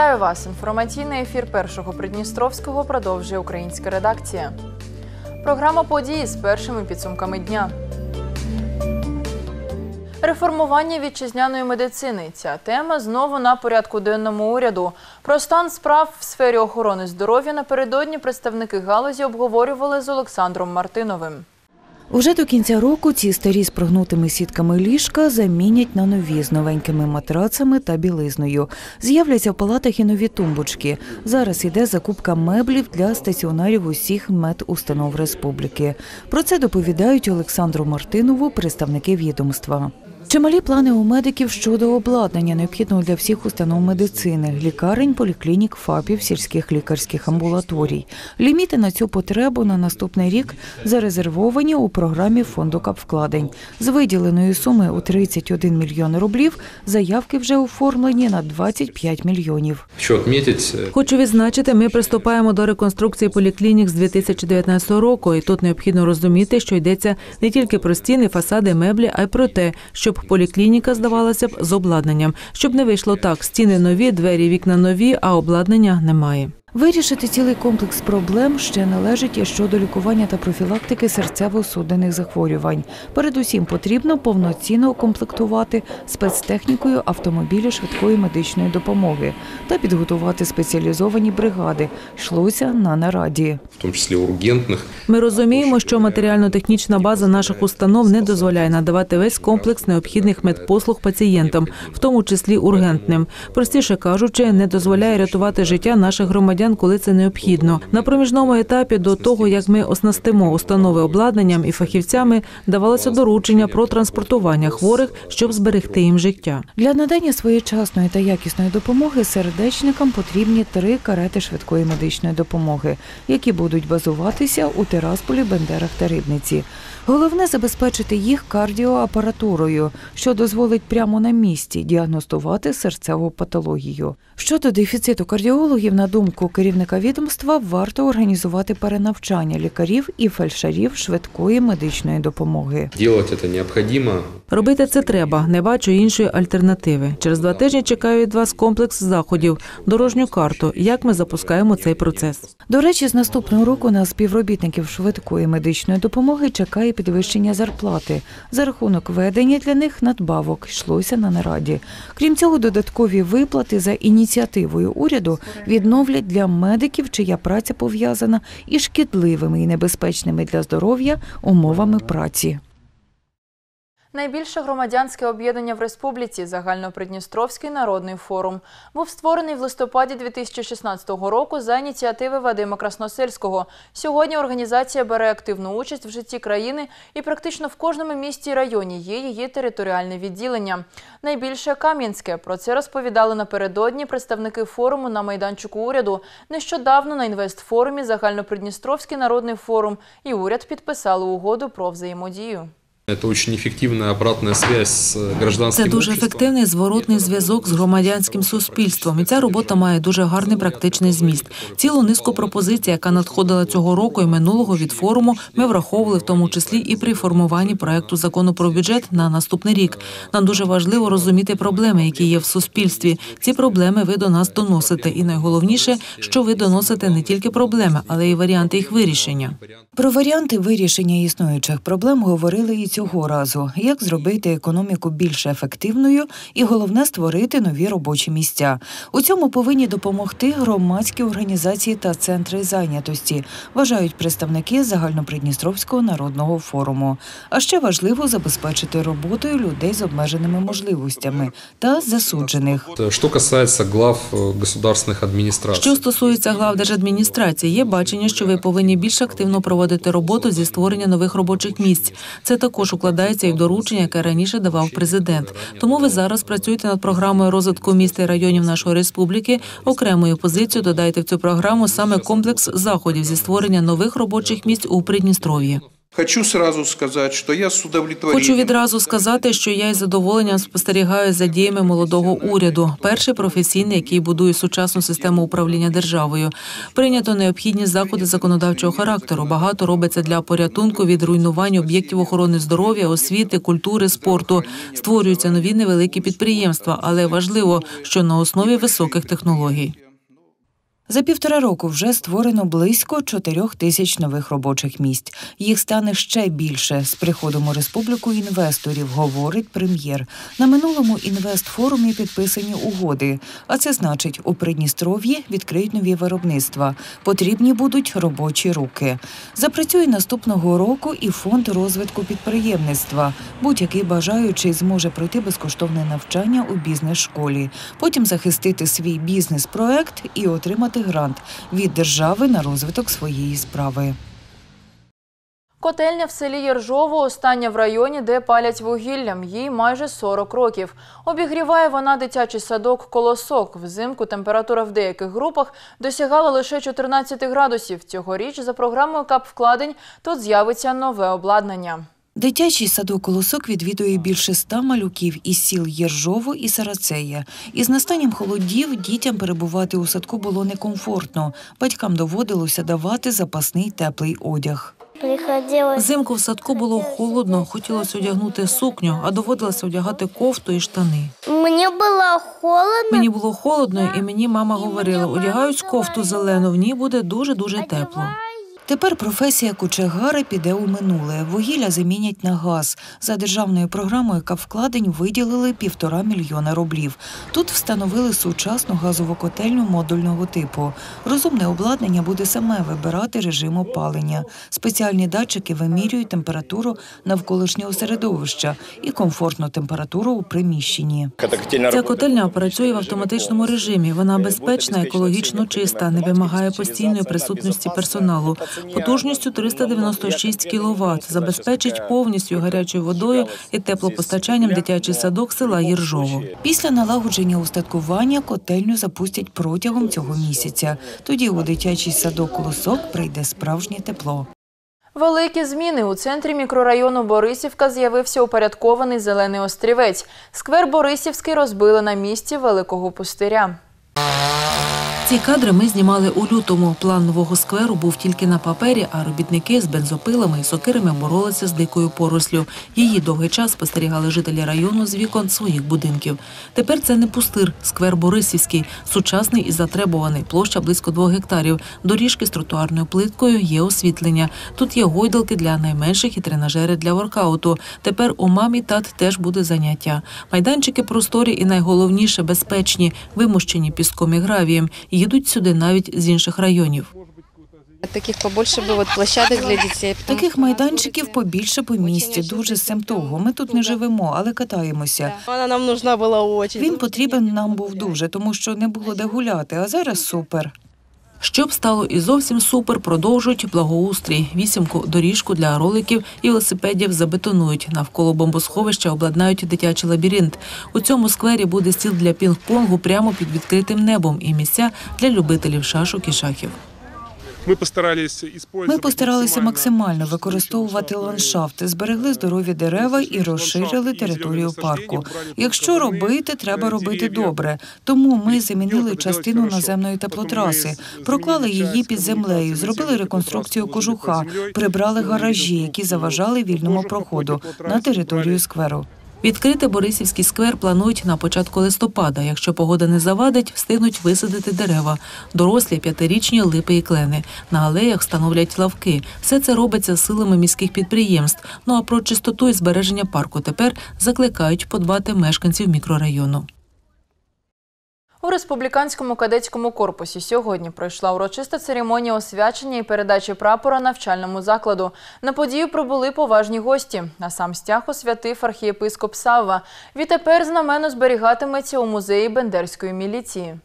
Вітаю вас! Інформаційний ефір першого Придністровського продовжує українська редакція. Програма події з першими підсумками дня. Реформування вітчизняної медицини. Ця тема знову на порядку денному уряду. Про стан справ в сфері охорони здоров'я напередодні представники галузі обговорювали з Олександром Мартиновим. Уже до кінця року ці старі з прогнутими сітками ліжка замінять на нові з новенькими матрацами та білизною. З'являться в палатах і нові тумбочки. Зараз іде закупка меблів для стаціонарів усіх медустанов республіки. Про це доповідають Олександру Мартинову представники відомства. Чималі плани у медиків щодо обладнання, необхідного для всіх установ медицини, лікарень, поліклінік, ФАПів, сільських лікарських амбулаторій. Ліміти на цю потребу на наступний рік зарезервовані у програмі фонду капвкладень. З виділеної суми у 31 мільйон рублів заявки вже оформлені на 25 мільйонів. Хочу отметить, э, Хочу відзначити, ми приступаємо до реконструкції поліклінік з 2019 року, і тут необхідно розуміти, що йдеться не тільки про стіни, фасади, меблі, а й про те, щоб поліклініка здавалася б з обладнанням, щоб не вийшло так: стіни нові, двері, вікна нові, а обладнання немає. Вирішити цілий комплекс проблем ще належить і щодо лікування та профілактики серцево-судинних захворювань. Передусім потрібно повноцінно укомплектувати спецтехнікою автомобілі швидкої медичної допомоги та підготувати спеціалізовані бригади. Йшлося на нараді. в том числе ургентных, Ми розуміємо, що матеріально-технічна база наших установ не дозволяє надавати весь комплекс необхідних медпослуг пацієнтам, в тому числі ургентним. Простіше кажучи, не дозволяє рятувати життя наших громадян, коли це необхідно. На проміжному етапі до того, як ми оснастимо установи обладнанням і фахівцями, давалося доручення про транспортування хворих, щоб зберегти їм життя. Для надання своєчасної та якісної допомоги сердечникам потрібні три карети швидкої медичної допомоги, які будуть базуватися у Тирасполі, Бендерах та Рибниці. Головне забезпечити їх кардіоапаратурою, що дозволить прямо на місці діагностувати серцеву патологію. Щодо дефіциту кардіологів, на думку керівника відомства, варто організувати перенавчання лікарів і фельдшерів швидкої медичної допомоги. Робити це треба. Не бачу іншої альтернативи. Через два тижні чекаю від вас комплекс заходів, дорожню карту. Як ми запускаємо цей процес? До речі, з наступного року на співробітників швидкої медичної допомоги чекає підвищення зарплати. За рахунок ведення для них надбавок йшлося на нараді. Крім цього, додаткові виплати за ініціативою уряду відновлять для медиків, чия праця пов'язана із шкідливими і небезпечними для здоров'я умовами праці. Найбільше громадянське об'єднання в республіці Загальнопридністровський народний форум був створений в листопаді 2016 року за ініціативи Вадима Красносельського. Сьогодні організація бере активну участь в житті країни і практично в кожному місті і районі є її територіальне відділення. Найбільше Кам'янське. Про це розповідали напередодні представники форуму на майданчику уряду. Нещодавно на інвестфорумі Загальнопридністровський народний форум і уряд підписали угоду про взаємодію. Это очень эффективная обратная связь с гражданским Це дуже ефективний зворотний зв'язок з громадянським суспільством, і ця робота має дуже гарний практичний зміст. Цілу низку пропозицій, яка надходила цього року і минулого від форуму, ми враховували в тому числі і при формуванні проекту закону про бюджет на наступний рік. Нам дуже важливо розуміти проблеми, які є в суспільстві. Ці проблеми ви до нас доносите, і найголовніше, що ви доносите не тільки проблеми, але й варіанти їх вирішення. Про варіанти вирішення існуючих проблем говорили і цього разу: як зробити економіку більш ефективною, і головне створити нові робочі місця. У цьому повинні допомогти громадські організації та центри зайнятості, вважають представники загальнопридністровського народного форуму. А ще важливо забезпечити роботою людей з обмеженими можливостями та засуджених. Что касается глав э, государственных администраций. Що стосується глав держадміністрації, є бачення, що ви повинні більш активно проводити роботу зі створення нових робочих місць. Це також укладається і в доручення, яке раніше давав президент. Тому ви зараз працюєте над програмою розвитку міст і районів нашої республіки. Окремою позицію додайте в цю програму саме комплекс заходів зі створення нових робочих місць у Придністров'ї. Хочу сразу сказать, что я с удовлетворением... Хочу відразу сказати, що я із задоволенням спостерігаю за діями молодого уряду. Перший професійний, який будує сучасну систему управління державою. Прийнято необхідні заходи законодавчого характеру. Багато робиться для порятунку від руйнування об'єктів охорони здоров'я, освіти, культури, спорту. Створюються нові невеликі підприємства, але важливо, що на основі високих технологій. За півтора року вже створено близько чотирьох тисяч нових робочих місць. Їх стане ще більше з приходом у республіку інвесторів, говорить прем'єр. На минулому інвестфорумі підписані угоди. А це значить, у Придністров'ї відкриють нові виробництва. Потрібні будуть робочі руки. Запрацює наступного року і фонд розвитку підприємництва. Будь-який бажаючий зможе пройти безкоштовне навчання у бізнес-школі, потім захистити свій бізнес-проект і отримати грант від держави на розвиток своєї справи. Котельня в селі Єржово остання в районі, де палять вугіллям. Їй майже 40 років. Обігріває вона дитячий садок «Колосок». Взимку температура в деяких групах досягала лише 14 градусів. Цьогоріч за програмою КАП вкладень тут з'явиться нове обладнання. Дитячий садок «Колосок» відвідує більше ста малюків із сіл Єржово і Сарацея. Із настанням холодів дітям перебувати у садку було некомфортно. Батькам доводилося давати запасний теплий одяг. Взимку в садку було холодно, хотілося одягнути сукню, а доводилося одягати кофту і штани. Мне было холодно. Мені було холодно, і мені мама говорила: одягають кофту зелену, в ній буде дуже дуже тепло. Тепер професія кочегара піде у минуле. Вугілля замінять на газ. За державною програмою «Капвкладень» виділили півтора мільйона рублів. Тут встановили сучасну газову котельню модульного типу. Розумне обладнання буде саме вибирати режим опалення. Спеціальні датчики вимірюють температуру навколишнього середовища і комфортну температуру у приміщенні. Ця котельня працює в автоматичному режимі. Вона безпечна, екологічно чиста, не вимагає постійної присутності персоналу. Потужністю 396 кВт. Забезпечить повністю гарячою водою і теплопостачанням дитячий садок села Єржово. Після налагодження устаткування котельню запустять протягом цього місяця. Тоді у дитячий садок «Колосок» прийде справжнє тепло. Великі зміни у центрі мікрорайону Борисівка з'явився упорядкований зелений острівець. Сквер Борисівський розбили на місці Великого пустиря. Ці кадри ми знімали у лютому. План нового скверу був тільки на папері, а робітники з бензопилами і сокирами боролися з дикою порослю. Її довгий час спостерігали жителі району з вікон своїх будинків. Тепер це не пустир, сквер Борисівський, сучасний і затребуваний, площа близько двох гектарів. Доріжки з тротуарною плиткою є освітлення. Тут є гойдалки для найменших і тренажери для воркауту. Тепер у мамі тат теж буде заняття. Майданчики просторі і найголовніше безпечні, вимощені піском і гравієм. Їдуть сюди навіть з інших районів. Таких побольше вот площадок для дітей. Таких майданчиків побільше по місті. Дуже з цим того. Ми тут не живемо, але катаємося. Вона нам нужна була очі. Він потрібен нам був дуже, тому що не було де гуляти. А зараз супер. Щоб стало і зовсім супер, продовжують благоустрій. Вісімку доріжку для роликів і велосипедів забетонують. Навколо бомбосховища обладнають дитячий лабіринт. У цьому сквері буде стіл для пінг-понгу прямо під відкритим небом і місця для любителів шашок і шахів. Ми постаралися Ми постаралися максимально використовувати ландшафти, зберегли здорові дерева і розширили територію парку. Якщо робити, треба робити добре. Тому ми замінили частину наземної теплотраси, проклали її під землею, зробили реконструкцію кожуха, прибрали гаражі, які заважали вільному проходу на територію скверу. Відкрити Борисівський сквер планують на початку листопада. Якщо погода не завадить, встигнуть висадити дерева, дорослі п'ятирічні липи і клени. На алеях встановлять лавки. Все це робиться силами міських підприємств. Ну а про чистоту і збереження парку тепер закликають подбати мешканців мікрорайону. У республіканському кадетському корпусі сьогодні пройшла урочиста церемонія освячення і передачі прапора навчальному закладу. На подію прибули поважні гості. На сам стяг освятив архієпископ Савва. Відтепер знамено зберігатиметься у музеї Бендерської міліції.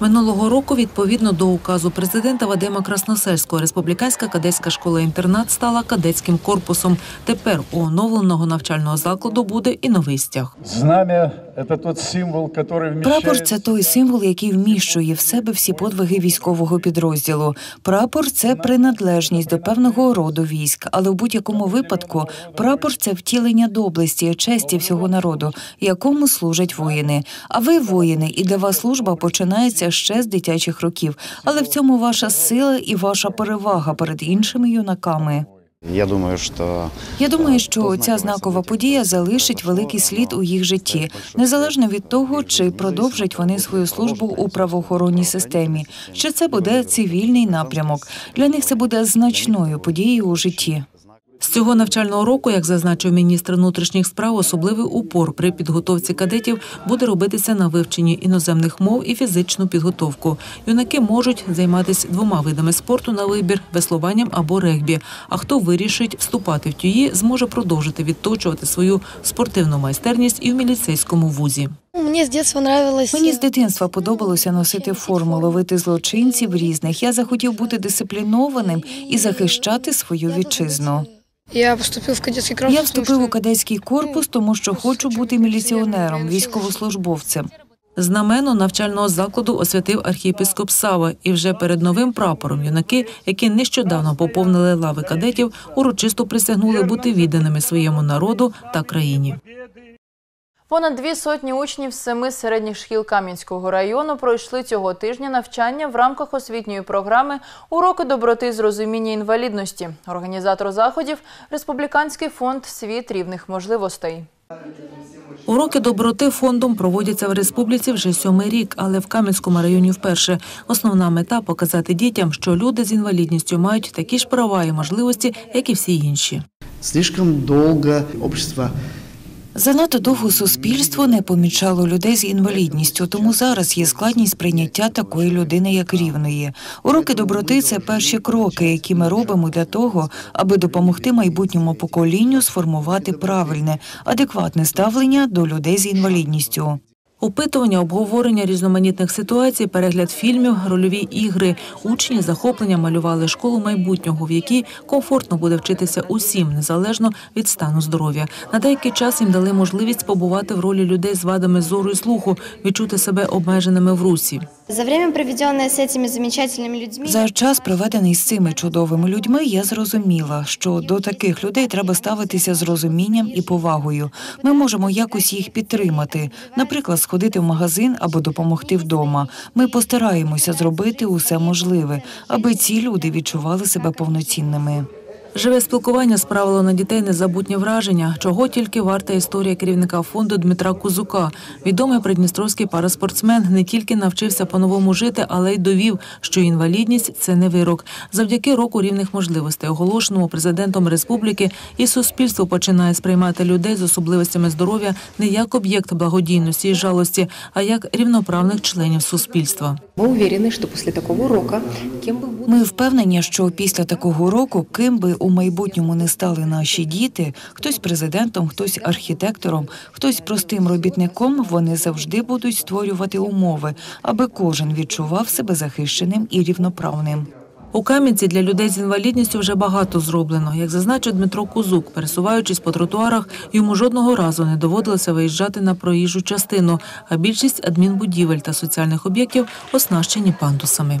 Минулого року, відповідно до указу президента Вадима Красносельського, республіканська кадетська школа-інтернат стала кадетським корпусом. Тепер у оновленого навчального закладу буде і новий стяг. Знамя это тот символ, который вмещает... Прапор це той символ, який вміщує в себе всі подвиги військового підрозділу. Прапор це приналежність до певного роду військ, але в будь-якому випадку прапор це втілення доблесті, честі всього народу, якому служать воїни. А ви воїни, і для вас служба починається ще з дитячих років. Але в цьому ваша сила і ваша перевага перед іншими юнаками. Я думаю, що Я думаю, що ця знакова подія залишить великий слід у їх житті, незалежно від того, чи продовжать вони свою службу у правоохоронній системі, чи це буде цивільний напрямок. Для них це буде значною подією у житті. З цього навчального року, як зазначив міністр внутрішніх справ, особливий упор при підготовці кадетів буде робитися на вивченні іноземних мов і фізичну підготовку. Юнаки можуть займатися двома видами спорту на вибір веслуванням або регбі. А хто вирішить вступати в тюї, зможе продовжити відточувати свою спортивну майстерність і в міліцейському вузі. С детства нравилось... Мені з дитинства подобалося носити форму, ловити злочинців різних. Я захотів бути дисциплінованим і захищати свою вітчизну. Я поступив в кадетський корпус. Я вступив у кадетський корпус, тому що хочу бути міліціонером, військовослужбовцем. Знамено навчального закладу освятив архієпископ Сава, і вже перед новим прапором юнаки, які нещодавно поповнили лави кадетів, урочисто присягнули бути відданими своєму народу та країні. Понад дві сотні учнів з семи середніх шкіл Кам'янського району пройшли цього тижня навчання в рамках освітньої програми Уроки доброти з розуміння інвалідності. Організатор заходів Республіканський фонд Світ рівних можливостей. Уроки доброти фондом проводяться в республіці вже сьомий рік, але в Кам'янському районі вперше. Основна мета показати дітям, що люди з інвалідністю мають такі ж права і можливості, як і всі інші. слишком долго общество Занадто довго суспільство не помічало людей з інвалідністю, тому зараз є складність прийняття такої людини як рівної. Уроки доброти це перші кроки, які ми робимо для того, аби допомогти майбутньому поколінню сформувати правильне, адекватне ставлення до людей з інвалідністю. Опитування, обговорення різноманітних ситуацій, перегляд фільмів, рольові ігри. Учні захоплення малювали школу майбутнього, в якій комфортно буде вчитися усім, незалежно від стану здоров'я. На деякий час їм дали можливість побувати в ролі людей з вадами зору і слуху, відчути себе обмеженими в русі. За время, проведенное с этими замечательными людьми... За час, проведений з цими чудовими людьми, я зрозуміла, що до таких людей треба ставитися з розумінням і повагою. Ми можемо якось їх підтримати, наприклад, сходити в магазин або допомогти вдома. Ми постараємося зробити усе можливе, аби ці люди відчували себе повноцінними. Живе спілкування справило на дітей незабутнє враження, чого тільки варта історія керівника фонду Дмитра Кузука. Відомий придністровський параспортсмен не тільки навчився по-новому жити, але й довів, що інвалідність це не вирок. Завдяки року рівних можливостей, оголошеному президентом республіки, і суспільство починає сприймати людей з особливостями здоров'я не як об'єкт благодійності і жалості, а як рівноправних членів суспільства. Мы уверены, что после такого урока, кем бы Ми впевнені, що після такого року, ким би у майбутньому не стали наші діти, хтось президентом, хтось архітектором, хтось простим робітником, вони завжди будуть створювати умови, аби кожен відчував себе захищеним і рівноправним. У Кам'янці для людей з інвалідністю вже багато зроблено. Як зазначив Дмитро Кузук, пересуваючись по тротуарах, йому жодного разу не доводилося виїжджати на проїжджу частину, а більшість адмінбудівель та соціальних об'єктів оснащені пандусами.